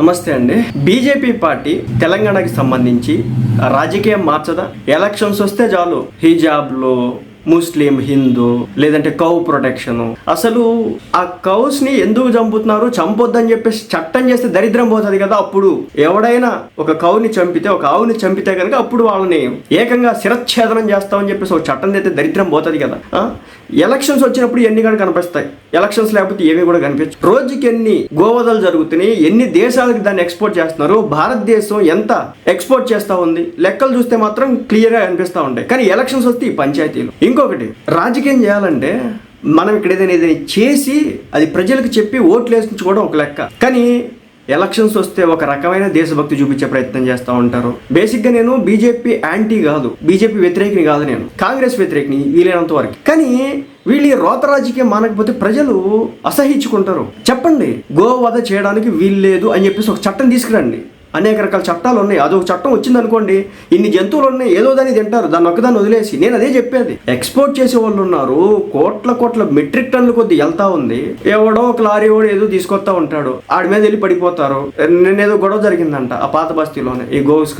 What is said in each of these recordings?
నమస్తే అండి. BJP party తెలంగాణకి సంబంధించి రాజకీయం మార్చదా? ఎలక్షన్స్ వస్తే చాలు. హిజాబ్లు ముస్లిం హిందూ లేదంటే కౌ ప్రొటెక్షన్ అసలు ఆ కౌస్ని ఎందుకు చంపుతున్నారు? చంపొద్దని చెప్పేసి చట్టం చేస్తే దరిద్రం పోతుంది కదా అప్పుడు. ఎవడైనా ఒక కౌని చంపితే ఒక ఆవుని చంపితే కనుక అప్పుడు వాళ్ళని ఏకంగా శిరచ్ఛేదనం చేస్తామని చెప్పేసి ఒక చట్టం తెస్తే దరిద్రం పోతుంది కదా. ఎలక్షన్స్ వచ్చినప్పుడు ఎన్ని కూడా కనిపిస్తాయి. ఎలక్షన్స్ లేకపోతే ఏవి కూడా కనిపించు రోజుకి ఎన్ని గోవదలు జరుగుతున్నాయి ఎన్ని దేశాలకు దాన్ని ఎక్స్పోర్ట్ చేస్తున్నారు భారతదేశం ఎంత ఎక్స్పోర్ట్ చేస్తా ఉంది? లెక్కలు చూస్తే మాత్రం క్లియర్గా ఉంటాయి. కానీ ఎలక్షన్స్ వస్తే ఈ పంచాయతీలు. ఇంకొకటి రాజకీయం చేయాలంటే మనం ఇక్కడ ఏదైనా ఏదైనా చేసి అది ప్రజలకు చెప్పి ఓట్లు వేసించుకోవడం ఒక లెక్క. కానీ ఎలక్షన్స్ వస్తే ఒక రకమైన దేశభక్తి చూపించే ప్రయత్నం చేస్తూ ఉంటారు. బేసిక్గా నేను బీజేపీ యాంటీ కాదు. బీజేపీ వ్యతిరేకిని కాదు నేను. కాంగ్రెస్ వ్యతిరేకిని వీలైనంత వరకు. కానీ వీళ్ళు ఈ రోత రాజకీయం మానకపోతే ప్రజలు అసహించుకుంటారు చెప్పండి గోవధ చేయడానికి వీల్లేదు అని చెప్పేసి ఒక చట్టం తీసుకురండి. అనేక రకాల చట్టాలు ఉన్నాయి. అదొక చట్టం వచ్చింది అనుకోండి ఇన్ని జంతువులు ఉన్నాయి ఏదో దాన్ని తింటారు దాన్ని ఒక్కదాన్ని వదిలేసి. నేను అదే చెప్పేది. ఎక్స్పోర్ట్ చేసే వాళ్ళు ఉన్నారు కోట్ల కోట్ల మెట్రిక్ టన్నుల కొద్ది వెళ్తా ఉంది. ఎవడో ఒక లారీ వాడు ఏదో తీసుకొస్తా ఉంటాడు. ఆడి మీద వెళ్ళి పడిపోతారు. నేనేదో ఏదో గొడవ జరిగిందంట ఆ పాత బస్తీలోనే ఈ గోవుస్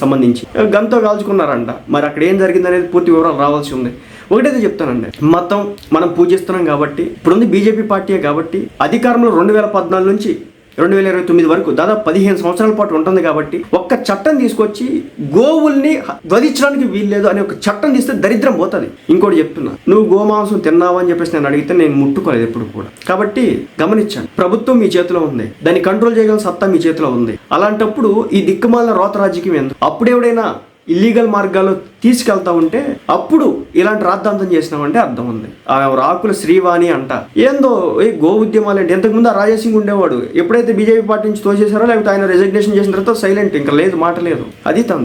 సంబంధించి. గంతో కాల్చుకున్నారంట. మరి అక్కడ ఏం జరిగింది అనేది పూర్తి వివరాలు రావాల్సి ఉంది. ఒకటైతే చెప్తానండి. మతం మనం పూజిస్తున్నాం కాబట్టి ఇప్పుడుంది బీజేపీ పార్టీయే కాబట్టి అధికారంలో రెండు వేల పద్నాలుగు నుంచి రెండు వేల ఇరవై తొమ్మిది వరకు దాదాపు పదిహేను సంవత్సరాల పాటు ఉంటుంది కాబట్టి ఒక్క చట్టం తీసుకొచ్చి గోవుల్ని వధించడానికి వీల్లేదు అనే ఒక చట్టం తీస్తే దరిద్రం పోతుంది. ఇంకోటి చెప్తున్నా. నువ్వు గోమాంసం తిన్నావా అని చెప్పేసి నేను అడిగితే నేను ముట్టుకోలేదు ఎప్పుడు కూడా. కాబట్టి గమనించండి. ప్రభుత్వం మీ చేతిలో ఉంది. దాన్ని కంట్రోల్ చేయగల సత్తా మీ చేతిలో ఉంది. అలాంటప్పుడు ఈ దిక్కుమాల రోత రాజకీయం ఎందుకు? అప్పుడెవడైనా ఇల్లీగల్ మార్గాల్లో తీసుకెళ్తా ఉంటే అప్పుడు ఇలాంటి రాద్ధాంతం చేసినామంటే అర్థం ఉంది. ఆ రాకుల శ్రీవాణి అంట. ఏందో ఏ గో ఉద్యమాలు అంటే ఇంతకుముందు ఆ రాజాసింగ్ ఉండేవాడు. ఎప్పుడైతే బీజేపీ పార్టీ నుంచి తోచేశారో లేకపోతే ఆయన రిజగ్నేషన్ చేసిన తర్వాత సైలెంట్ ఇంకా లేదు మాట లేదు. అది తను.